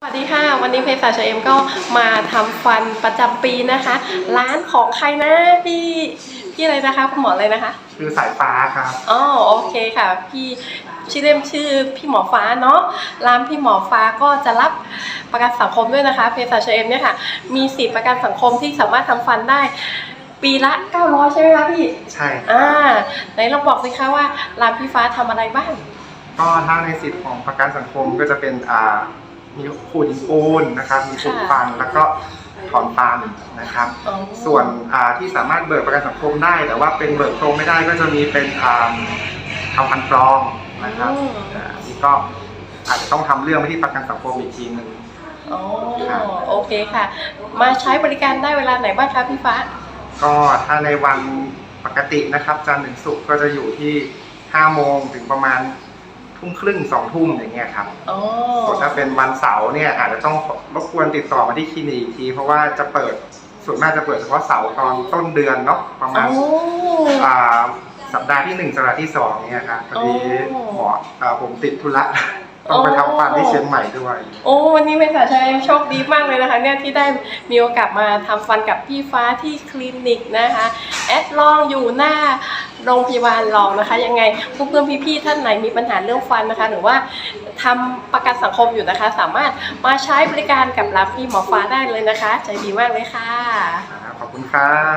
สวัสดีค่ะ วันนี้เพจสาวชเอ็มก็มาทำฟันประจำปีนะคะ ร้านของใครนะพี่พี่อะไรนะคะคุณหมออะไรนะคะคือสายฟ้าครับอ๋อโอเคค่ะ พี่ชื่อเล่มชื่อพี่หมอฟ้าเนาะร้านพี่หมอฟ้าก็จะรับประกันสังคมด้วยนะคะเพจสาวชเอ็มเนี่ยค่ะ มีสิทธิประกันสังคมที่สามารถทำฟันได้ปีละ 900 ใช่ไหมคะพี่ ใช่อ่าไหนลองบอกสิคะว่าร้านพี่ฟ้าทำอะไรบ้างก็ถ้าในสิทธิ์ของประกันสังคมก็จะเป็นอ่า มีขูดหินปูนนะครับ มีขูดค่ะฟันแล้วก็ถอนฟันนะครับอ๋อส่วนอ่าที่สามารถเบิกประกันสังคมได้ แต่ว่าเป็นเบิกตรงไม่ได้ก็จะมีเป็นอ่าทำฟันปลอมนะครับอ่าอันนี้ก็อาจจะต้องทำเรื่องไปที่ประกันสังคมอีกทีหนึ่งอ๋อโอเคค่ะ มาใช้บริการได้เวลาไหนบ้างคะพี่ฟ้า ก็ถ้าในวันปกตินะครับจันทร์ถึงศุกร์ก็จะอยู่ที่5โมงถึงประมาณ ทุ่มครึ่งสองทุ่มอย่างเงี้ยครับอ๋อส่วนถ้าเป็นวันเสาร์เนี่ยอาจจะต้องรบกวนติดต่อมาที่คลินิกอีกที เพราะว่าจะเปิดส่วนมากจะเปิดเฉพาะเสาร์ตอนต้นเดือนเนาะประมาณโอ้ อ่าสัปดาห์ที่หนึ่งสัปดาห์ที่สองเนี่ยครับพอดีโอ้ หมออ่าผมติดธุระต้องไปทำฟันที่เชียงใหม่ด้วย โอ้วันนี้เป็นสาวชัยโชคดีมากเลยนะคะเนี่ยที่ได้มีโอกาสมาทำฟันกับพี่ฟ้าที่คลินิกนะคะ แอดลองอยู่หน้า โรงพยาบาลรองนะคะ ยังไงเพื่อนๆพี่ๆท่านไหนมีปัญหาเรื่องฟันนะคะ หรือว่าทำประกันสังคมอยู่นะคะ สามารถมาใช้บริการกับร้าพี่หมอฟ้าได้เลยนะคะ ใจดีมากเลยค่ะ ขอบคุณครับ